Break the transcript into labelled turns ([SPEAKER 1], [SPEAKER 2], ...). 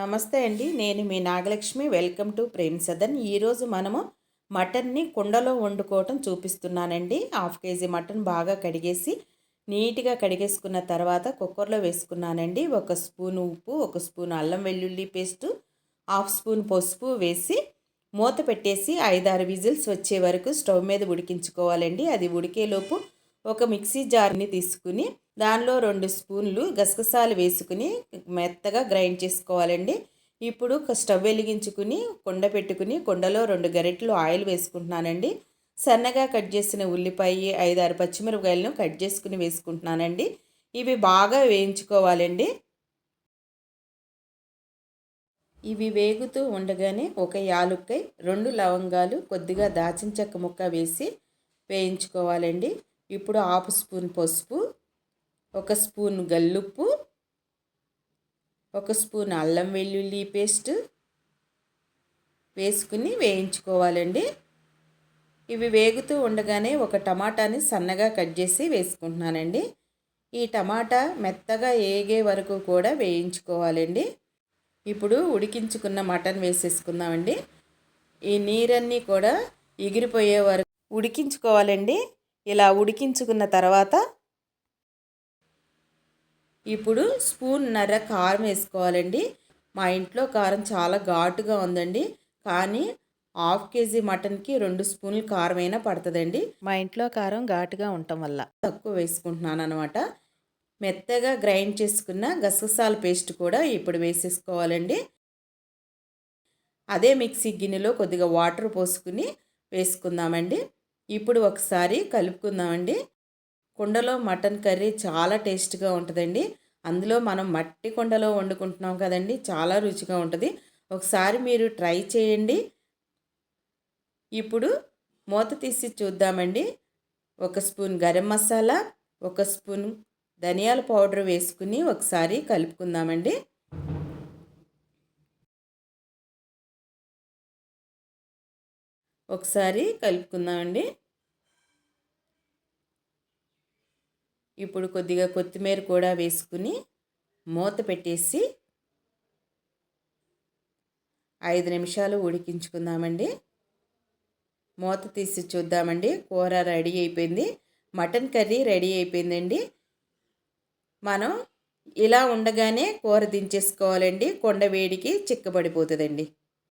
[SPEAKER 1] నమస్తే అండి. నేను మీ Nagalakshmi. Welcome to Prem Sadan. ఈరోజు మనము మటన్ని కుండలో వండుకోవటం చూపిస్తున్నానండి. హాఫ్ కేజీ మటన్ బాగా కడిగేసి నీట్గా కడిగేసుకున్న తర్వాత కుక్కర్లో వేసుకున్నానండి. ఒక స్పూన్ ఉప్పు ఒక స్పూన్ అల్లం వెల్లుల్లి పేస్టు హాఫ్ స్పూన్ పసుపు వేసి మూత పెట్టేసి ఐదారు విజిల్స్ వచ్చే వరకు స్టవ్ మీద ఉడికించుకోవాలండి. అది ఉడికేలోపు ఒక మిక్సీ జార్ని తీసుకుని దానిలో రెండు స్పూన్లు గసగసాలు వేసుకుని మెత్తగా గ్రైండ్ చేసుకోవాలండి. ఇప్పుడు స్టవ్ వెలిగించుకుని కుండ పెట్టుకుని కుండలో రెండు గరిటెలు ఆయిల్ వేసుకుంటున్నానండి. సన్నగా కట్ చేసిన ఉల్లిపాయ ఐదు ఆరు పచ్చిమిరపకాయలను కట్ చేసుకుని వేసుకుంటున్నానండి. ఇవి బాగా వేయించుకోవాలండి. ఇవి వేగుతూ ఉండగానే ఒక యాలుక్కై రెండు లవంగాలు కొద్దిగా దాచిన చెక్క ముక్క వేసి వేయించుకోవాలండి. ఇప్పుడు హాఫ్ స్పూన్ పసుపు ఒక స్పూన్ గల్లుప్పు ఒక స్పూన్ అల్లం వెల్లుల్లి పేస్ట్ వేసుకుని వేయించుకోవాలండి. ఇవి వేగుతూ ఉండగానే ఒక టమాటాని సన్నగా కట్ చేసి వేసుకుంటున్నానండి. ఈ టమాటా మెత్తగా ఏగే వరకు కూడా వేయించుకోవాలండి. ఇప్పుడు ఉడికించుకున్న మటన్ వేసేసుకుందామండి. ఈ నీరన్నీ కూడా ఎగిరిపోయే వరకు ఉడికించుకోవాలండి. ఇలా ఉడికించుకున్న తర్వాత ఇప్పుడు స్పూన్ నర కారం వేసుకోవాలండి. మా ఇంట్లో కారం చాలా ఘాటుగా ఉందండి. కానీ హాఫ్ కేజీ మటన్కి రెండు స్పూన్లు కారం అయినా పడుతుందండి. మా ఇంట్లో కారం ఘాటుగా ఉండటం వల్ల. తక్కువ వేసుకుంటున్నాను అనమాట మెత్తగా గ్రైండ్ చేసుకున్న గసగసాల పేస్ట్ కూడా ఇప్పుడు వేసేసుకోవాలండి. అదే మిక్సీ గిన్నెలో కొద్దిగా వాటర్ పోసుకుని వేసుకుందామండి. ఇప్పుడు ఒకసారి కలుపుకుందామండి. కుండలో మటన్ కర్రీ చాలా టేస్ట్గా ఉంటుందండి. అందులో మనం మట్టి కుండలో వండుకుంటున్నాం కదండి చాలా రుచిగా ఉంటుంది. ఒకసారి మీరు ట్రై చేయండి. ఇప్పుడు మూత తీసి చూద్దామండి. ఒక స్పూన్ గరం మసాలా ఒక స్పూన్ ధనియాల పౌడర్ వేసుకుని ఒకసారి కలుపుకుందామండి. ఒకసారి కలుపుకుందామండి. ఇప్పుడు కొద్దిగా కొత్తిమీర కూడా వేసుకుని మూత పెట్టేసి ఐదు నిమిషాలు ఉడికించుకుందామండి. మూత తీసి చూద్దామండి. కూర రెడీ అయిపోయింది. మటన్ కర్రీ రెడీ అయిపోయిందండి. మనం ఇలా ఉండగానే కూర దించేసుకోవాలండి. కొండ వేడికి చిక్కబడిపోతుందండి.